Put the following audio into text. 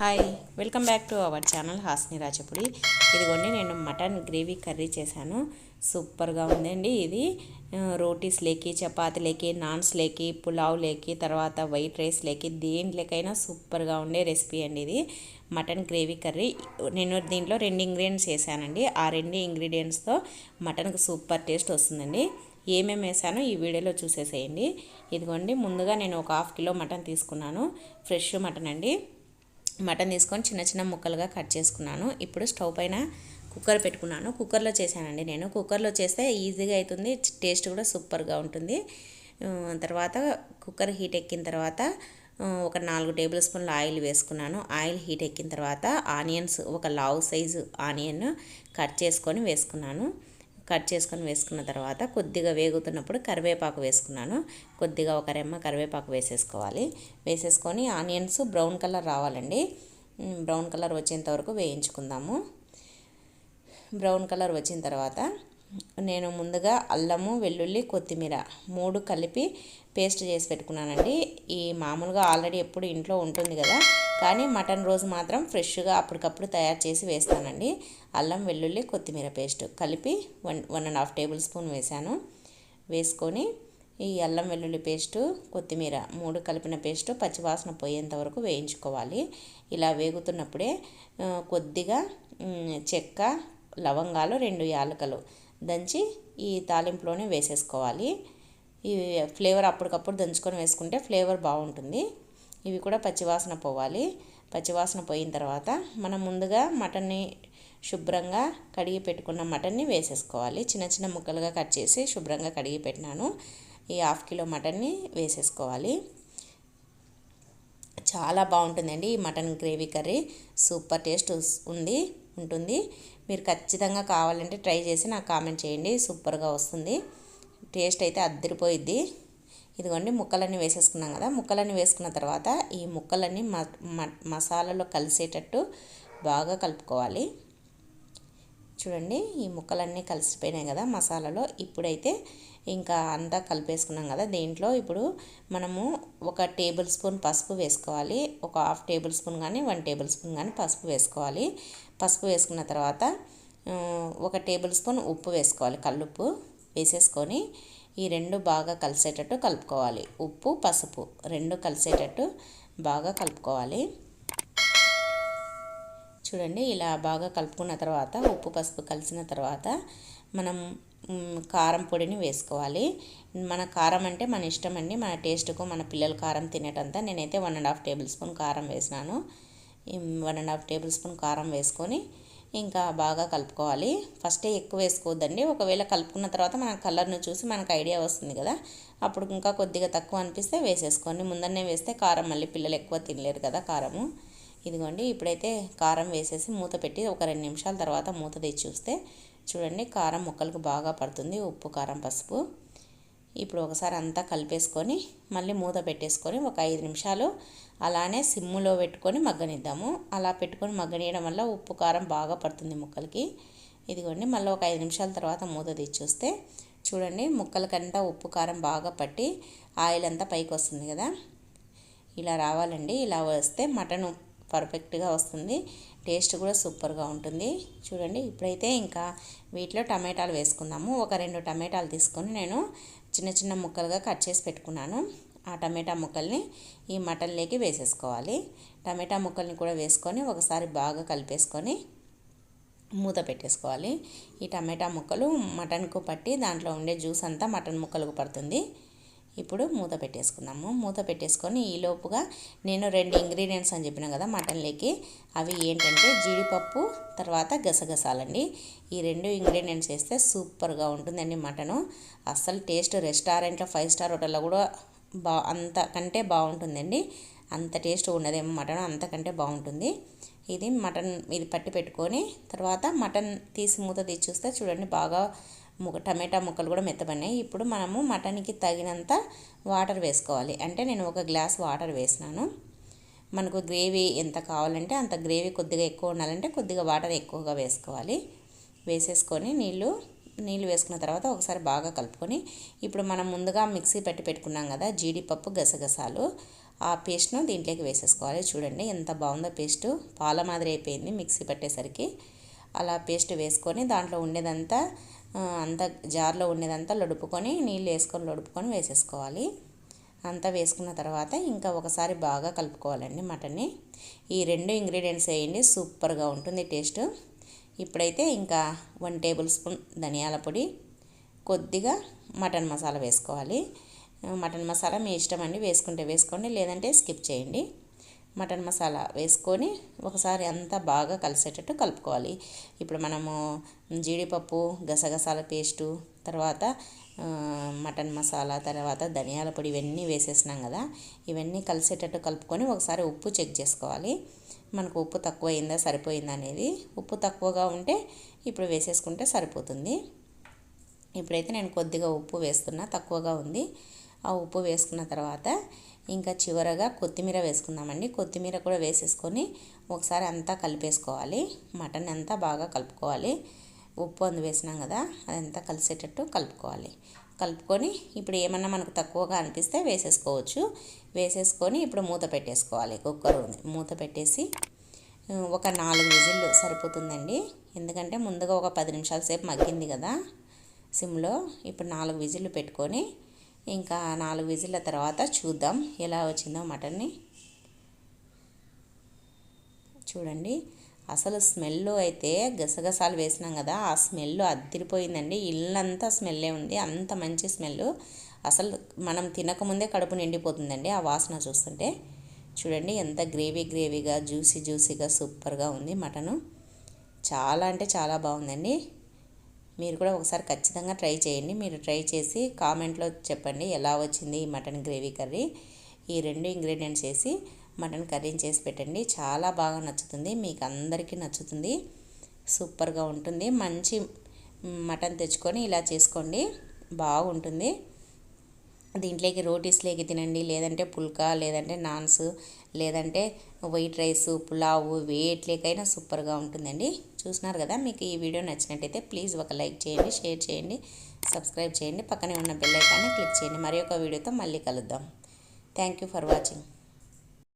Hi welcome back to our channel Hasni Rachapudi. ఇదిగోండి నేను mutton gravy curry చేశాను. సూపర్గా ఉందండి ఇది. రోటీస్ లేకి చపాతీ లేకి నాన్స్ లేకి పులావ్ లేకి తర్వాత వైట్ రైస్ లేకి దేంట్లోకైనా సూపర్గా ఉండే రెసిపీ అండి ఇది. Mutton gravy curry. నేను దీంట్లో రెండు ఇంగ్రీడియంట్స్ వేసానండి ఆ రెండు ఇంగ్రీడియంట్స్తో మటన్కి సూపర్ టేస్ట్ వస్తుందండి. ఏమేమి వేసానో ఈ వీడియోలో చూసేసేయండి. ఇదిగోండి ముందుగా నేను ఒక హాఫ్ కిలో మటన్ తీసుకున్నాను. ఫ్రెష్ మటన్ అండి. మటన్ తీసుకొని చిన్న చిన్న ముక్కలుగా కట్ చేసుకున్నాను. ఇప్పుడు స్టవ్ పైన కుక్కర్ పెట్టుకున్నాను. కుక్కర్లో చేశానండి నేను. కుక్కర్లో చేస్తే ఈజీగా అవుతుంది. టేస్ట్ కూడా సూపర్గా ఉంటుంది. తర్వాత కుక్కర్ హీట్ ఎక్కిన తర్వాత ఒక నాలుగు టేబుల్ స్పూన్ల ఆయిల్ వేసుకున్నాను. ఆయిల్ హీట్ ఎక్కిన తర్వాత ఆనియన్స్ ఒక లావ్ సైజు ఆనియన్ కట్ చేసుకొని వేసుకున్నాను. కట్ చేసుకొని వేసుకున్న తర్వాత కొద్దిగా వేగుతున్నప్పుడు కరివేపాకు వేసుకున్నాను. కొద్దిగా ఒక రెమ్మ కరివేపాకు వేసేసుకోవాలి. వేసేసుకొని ఆనియన్స్ బ్రౌన్ కలర్ రావాలండి. బ్రౌన్ కలర్ వచ్చేంత వరకు వేయించుకుందాము. బ్రౌన్ కలర్ వచ్చిన తర్వాత నేను ముందుగా అల్లము వెల్లుల్లి కొత్తిమీర మూడు కలిపి పేస్ట్ చేసి పెట్టుకున్నానండి. ఈ మామూలుగా ఆల్రెడీ ఎప్పుడు ఇంట్లో ఉంటుంది కదా కానీ మటన్ రోజు మాత్రం ఫ్రెష్గా అప్పటికప్పుడు తయారు చేసి వేస్తానండి. అల్లం వెల్లుల్లి కొత్తిమీర పేస్ట్ కలిపి one one and half tablespoon వేసాను వేసుకొని ఈ అల్లం వెల్లుల్లి పేస్టు కొత్తిమీర మూడు కలిపిన పేస్టు పచ్చివాసన పోయేంత వరకు వేయించుకోవాలి. ఇలా వేగుతున్నప్పుడే కొద్దిగా చెక్క లవంగాలు రెండు యాలకలు దంచి ఈ తాలింపులోనే వేసేసుకోవాలి. ఈ ఫ్లేవర్ అప్పటికప్పుడు దంచుకొని వేసుకుంటే ఫ్లేవర్ బాగుంటుంది. ఇవి కూడా పచ్చివాసన పోవాలి. పచ్చివాసన పోయిన తర్వాత మనం ముందుగా మటన్ని శుభ్రంగా కడిగి పెట్టుకున్న మటన్ని వేసేసుకోవాలి. చిన్న చిన్న ముక్కలుగా కట్ చేసి శుభ్రంగా కడిగి పెట్టినాను. ఈ హాఫ్ కిలో మటన్ని వేసేసుకోవాలి. చాలా బాగుంటుందండి ఈ mutton gravy curry. Super taste ఉంది ఉంటుంది. మీరు ఖచ్చితంగా కావాలంటే ట్రై చేసి నాకు కామెంట్ చేయండి. సూపర్గా వస్తుంది. టేస్ట్ అయితే అద్దరిపోయిద్ది. ఇదిగోండి ముక్కలన్నీ వేసేసుకున్నాం కదా ముక్కలన్నీ వేసుకున్న తర్వాత ఈ ముక్కలన్నీ మ మ- మసాలాలో కలిసేటట్టు బాగా కలుపుకోవాలి. చూడండి ఈ ముక్కలన్నీ కలిసిపోయినాయి కదా మసాలాలో. ఇప్పుడైతే ఇంకా అంతా కలిపేసుకున్నాం కదా దీంట్లో ఇప్పుడు మనము ఒక టేబుల్ స్పూన్ పసుపు వేసుకోవాలి. ఒక హాఫ్ టేబుల్ స్పూన్ కానీ వన్ టేబుల్ స్పూన్ కానీ పసుపు వేసుకోవాలి. పసుపు వేసుకున్న తర్వాత ఒక టేబుల్ స్పూన్ ఉప్పు వేసుకోవాలి కల్లుప్పు వేసేసుకొని. ఈ రెండు బాగా కలిసేటట్టు కలుపుకోవాలి. ఉప్పు పసుపు రెండు కలిసేటట్టు బాగా కలుపుకోవాలి. చూడండి ఇలా బాగా కలుపుకున్న తర్వాత ఉప్పు పసుపు కలిసిన తర్వాత మనం కారం పొడిని వేసుకోవాలి. మన కారం అంటే మన ఇష్టం అండి. మన టేస్ట్కు మన పిల్లలు కారం తినేటంతా నేనైతే one and half tablespoon కారం వేసినాను. One and half tablespoon కారం వేసుకొని ఇంకా బాగా కలుపుకోవాలి. ఫస్టే ఎక్కువ వేసుకోవద్దండి. ఒకవేళ కలుపుకున్న తర్వాత మన కలర్ను చూసి మనకు ఐడియా వస్తుంది కదా. అప్పుడు ఇంకా కొద్దిగా తక్కువ అనిపిస్తే వేసేసుకోండి. ముందరనే వేస్తే కారం మళ్ళీ పిల్లలు ఎక్కువ తినలేరు కదా కారము. ఇదిగోండి ఇప్పుడైతే కారం వేసేసి మూత పెట్టి ఒక రెండు నిమిషాల తర్వాత మూత తెచ్చి చూస్తే చూడండి కారం ముక్కలకు బాగా పడుతుంది. ఉప్పు కారం పసుపు. ఇప్పుడు ఒకసారి అంతా కలిపేసుకొని మళ్ళీ మూత పెట్టేసుకొని ఒక ఐదు నిమిషాలు అలానే సిమ్ములో పెట్టుకొని మగ్గనిద్దాము. అలా పెట్టుకొని మగ్గనీయడం వల్ల ఉప్పు కారం బాగా పడుతుంది ముక్కలకి. ఇదిగోండి మళ్ళీ ఒక ఐదు నిమిషాల తర్వాత మూత తీసి చూడండి ముక్కలకంతా ఉప్పు కారం బాగా పట్టి ఆయిల్ అంతా పైకి వస్తుంది కదా. ఇలా రావాలండి. ఇలా వస్తే మటన్ పర్ఫెక్ట్గా వస్తుంది. టేస్ట్ కూడా సూపర్గా ఉంటుంది. చూడండి ఇప్పుడైతే ఇంకా వీటిలో టమాటాలు వేసుకుందాము. ఒక రెండు టమాటాలు తీసుకొని నేను చిన్న చిన్న ముక్కలుగా కట్ చేసి పెట్టుకున్నాను. ఆ టమాటా ముక్కల్ని ఈ మటన్లోకి వేసేసుకోవాలి. టమాటా ముక్కల్ని కూడా వేసుకొని ఒకసారి బాగా కలిపేసుకొని మూత పెట్టేసుకోవాలి. ఈ టమాటా ముక్కలు మటన్కు పట్టి దాంట్లో ఉండే జ్యూస్ అంతా మటన్ ముక్కలకు పడుతుంది. ఇప్పుడు మూత పెట్టేసుకుందాము. మూత పెట్టేసుకొని ఈ లోపుగా నేను రెండు ఇంగ్రీడియంట్స్ అని చెప్పిన కదా మటన్లోకి. అవి ఏంటంటే జీడిపప్పు తర్వాత గసగసాలండి. ఈ రెండు ఇంగ్రీడియంట్స్ వేస్తే సూపర్గా ఉంటుందండి మటను. అస్సలు టేస్ట్ రెస్టారెంట్లో ఫైవ్ స్టార్ హోటల్లో కూడా బా అంతకంటే బాగుంటుందండి. అంత టేస్ట్ ఉండదేమో మటన్ అంతకంటే బాగుంటుంది. ఇది మటన్ ఇది పట్టి పెట్టుకొని తర్వాత మటన్ తీసి మూత తీసి చూస్తే చూడండి బాగా టమాటా ముక్కలు కూడా మెత్తబడినాయి. ఇప్పుడు మనము మటన్కి తగినంత వాటర్ వేసుకోవాలి. అంటే నేను ఒక గ్లాస్ వాటర్ వేసినాను. మనకు గ్రేవీ ఎంత కావాలంటే అంత గ్రేవీ కొద్దిగా ఎక్కువ ఉండాలంటే కొద్దిగా వాటర్ ఎక్కువగా వేసుకోవాలి. వేసేసుకొని నీళ్ళు నీళ్ళు వేసుకున్న తర్వాత ఒకసారి బాగా కలుపుకొని ఇప్పుడు మనం ముందుగా మిక్సీ పెట్టి పెట్టుకున్నాం కదా జీడిపప్పు గసగసాలు. ఆ పేస్ట్ను దీంట్లోకి వేసేసుకోవాలి. చూడండి ఎంత బాగుందో పేస్ట్. పాల మాదిరి అయిపోయింది మిక్సీ పట్టేసరికి. అలా పేస్ట్ వేసుకొని దాంట్లో ఉండేదంతా అంత జార్లో ఉండేదంతా లొడుపుకొని నీళ్ళు వేసుకొని లొడుపుకొని వేసేసుకోవాలి. అంతా వేసుకున్న తర్వాత ఇంకా ఒకసారి బాగా కలుపుకోవాలండి మటన్ని. ఈ రెండు ఇంగ్రీడియంట్స్ వేయండి సూపర్గా ఉంటుంది టేస్ట్. ఇప్పుడైతే ఇంకా వన్ టేబుల్ స్పూన్ ధనియాల పొడి కొద్దిగా మటన్ మసాలా వేసుకోవాలి. మటన్ మసాలా మీ ఇష్టం అండి వేసుకుంటే వేసుకోండి లేదంటే స్కిప్ చేయండి. మటన్ మసాలా వేసుకొని ఒకసారి అంతా బాగా కలిసేటట్టు కలుపుకోవాలి. ఇప్పుడు మనము జీడిపప్పు గసగసాల పేస్టు తర్వాత మటన్ మసాలా తర్వాత ధనియాల పొడి ఇవన్నీ వేసేసినాం కదా. ఇవన్నీ కలిసేటట్టు కలుపుకొని ఒకసారి ఉప్పు చెక్ చేసుకోవాలి. మనకు ఉప్పు తక్కువ అయిందా సరిపోయిందా అనేది ఉప్పు తక్కువగా ఉంటే ఇప్పుడు వేసేసుకుంటే సరిపోతుంది. ఇప్పుడైతే నేను కొద్దిగా ఉప్పు వేస్తున్నా తక్కువగా ఉంది. ఆ ఉప్పు వేసుకున్న తర్వాత ఇంకా చివరగా కొత్తిమీర వేసుకుందామండి. కొత్తిమీర కూడా వేసేసుకొని ఒకసారి అంతా కలిపేసుకోవాలి. మటన్ అంతా బాగా కలుపుకోవాలి. ఉప్పు అందు వేసినాం కదా అదంతా కలిసేటట్టు కలుపుకోవాలి. కలుపుకొని ఇప్పుడు ఏమన్నా మనకు తక్కువగా అనిపిస్తే వేసేసుకోవచ్చు. వేసేసుకొని ఇప్పుడు మూత పెట్టేసుకోవాలి. కుక్కర్ మూత పెట్టేసి ఒక నాలుగు విజిల్లు సరిపోతుందండి. ఎందుకంటే ముందుగా ఒక పది నిమిషాల సేపు మగ్గింది కదా సిమ్లో. ఇప్పుడు నాలుగు విజిల్లు పెట్టుకొని ఇంకా నాలుగు విజిల్ల తర్వాత చూద్దాం ఎలా వచ్చిందో మటన్ని. చూడండి అసలు స్మెల్ అయితే గసగసాలు వేసినాం కదా ఆ స్మెల్ అద్దిరిపోయిందండి. ఇల్లంతా స్మెల్లే ఉంది అంత మంచి స్మెల్ అసలు మనం తినకముందే కడుపు నిండిపోతుందండి ఆ వాసన చూస్తుంటే. చూడండి ఎంత గ్రేవీ గ్రేవీగా జ్యూసీ జ్యూసీగా సూపర్గా ఉంది మటను. చాలా అంటే చాలా బాగుందండి. మీరు కూడా ఒకసారి ఖచ్చితంగా ట్రై చేయండి. మీరు ట్రై చేసి కామెంట్లో చెప్పండి ఎలా వచ్చింది ఈ మటన్ గ్రేవీ కర్రీ. ఈ రెండు ఇంగ్రీడియంట్స్ వేసి మటన్ కర్రీని చేసి పెట్టండి. చాలా బాగా నచ్చుతుంది. మీకు అందరికీ నచ్చుతుంది. సూపర్గా ఉంటుంది. మంచి మటన్ తెచ్చుకొని ఇలా చేసుకోండి. బాగుంటుంది. దీంట్లోకి రోటీస్లోకి తినండి. లేదంటే పుల్కా లేదంటే నాన్స్ లేదంటే వైట్ రైస్ పులావు వేట్లేకైనా సూపర్గా ఉంటుందండి. చూసినారు కదా మీకు ఈ వీడియో నచ్చినట్టయితే ప్లీజ్ ఒక లైక్ చేయండి షేర్ చేయండి సబ్స్క్రైబ్ చేయండి. పక్కనే ఉన్న బెల్ ఐకాన్ని క్లిక్ చేయండి. మరి ఒక వీడియోతో మళ్ళీ కలుద్దాం. Thank you for watching.